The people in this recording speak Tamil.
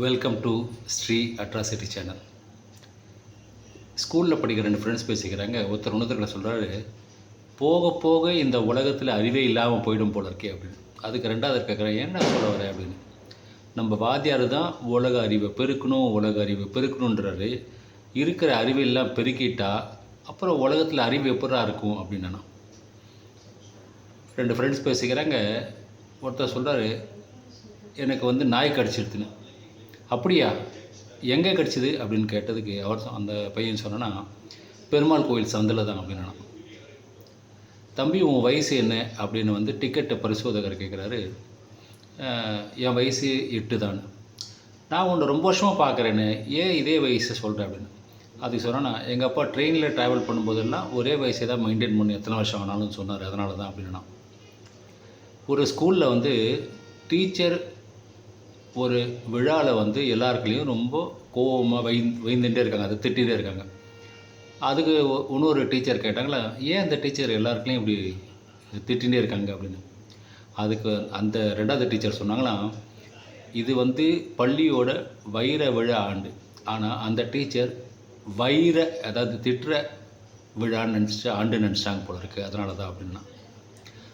Welcome to Shri atrocity channel ஸ்கூலில் படிக்கிற ரெண்டு ஃப்ரெண்ட்ஸ் பேசிக்கிறாங்க. ஒருத்தர் இன்னொருத்தர்களை சொல்கிறாரு போக போக இந்த உலகத்தில் அறிவே இல்லாமல் போயிடும் போல இருக்கே அப்படின்னு. அதுக்கு ரெண்டாவது கேட்குறேன் என்ன சொல்ல வர? அப்படின்னு. நம்ம வாத்தியார் தான் உலக அறிவை பெருக்கணும் உலக அறிவு பெருக்கணுன்றாரு இருக்கிற அறிவெல்லாம் பெருக்கிட்டா அப்புறம் உலகத்தில் அறிவு எப்படா இருக்கும் அப்படின்னா ரெண்டு ஃப்ரெண்ட்ஸ் பேசிக்கிறாங்க. ஒருத்தர் சொல்கிறாரு எனக்கு வந்து நாய் கடிச்சிருத்துன்னு அப்படியா? எங்கே கிடச்சிது? அப்படின்னு கேட்டதுக்கு அவர் அந்த பையன் சொன்னா பெருமாள் கோயில் சந்தில் தான் அப்படின்னா தம்பி உன் வயசு என்ன? அப்படின்னு வந்து டிக்கெட்டை பரிசோதகர் கேட்குறாரு என் வயசு எட்டு தான். நான் உன்னை ரொம்ப வருஷமாக பார்க்குறேன்னு ஏன் இதே வயசை சொல்கிறேன் அப்படின்னு. அதுக்கு சொன்னேன்னா எங்கள் அப்பா ட்ரெயினில் ட்ராவல் பண்ணும்போதெல்லாம் ஒரே வயசை தான் மெயின்டைன் பண்ணி எத்தனை வருஷம் ஆனாலும் சொன்னார். அதனால தான் அப்படின்னா ஒரு ஸ்கூலில் வந்து டீச்சர் ஒரு விழாவில் வந்து எல்லாருக்குலேயும் ரொம்ப கோவமாக வை வைந்துட்டே இருக்காங்க. அதை திட்டிகிட்டே இருக்காங்க. அதுக்கு இன்னொரு டீச்சர் கேட்டாங்களா ஏன் அந்த டீச்சர் எல்லாருக்குள்ளேயும் இப்படி திட்டிகிட்டே இருக்காங்க? அப்படின்னு. அதுக்கு அந்த ரெண்டாவது டீச்சர் சொன்னாங்களாம் இது வந்து பள்ளியோட வைர விழா ஆண்டு. ஆனால் அந்த டீச்சர் வைர அதாவது திட்டுற விழான்னு நினச்சி ஆண்டு நினச்சிட்டாங்க போல இருக்குது அதனால தான் அப்படின்னா.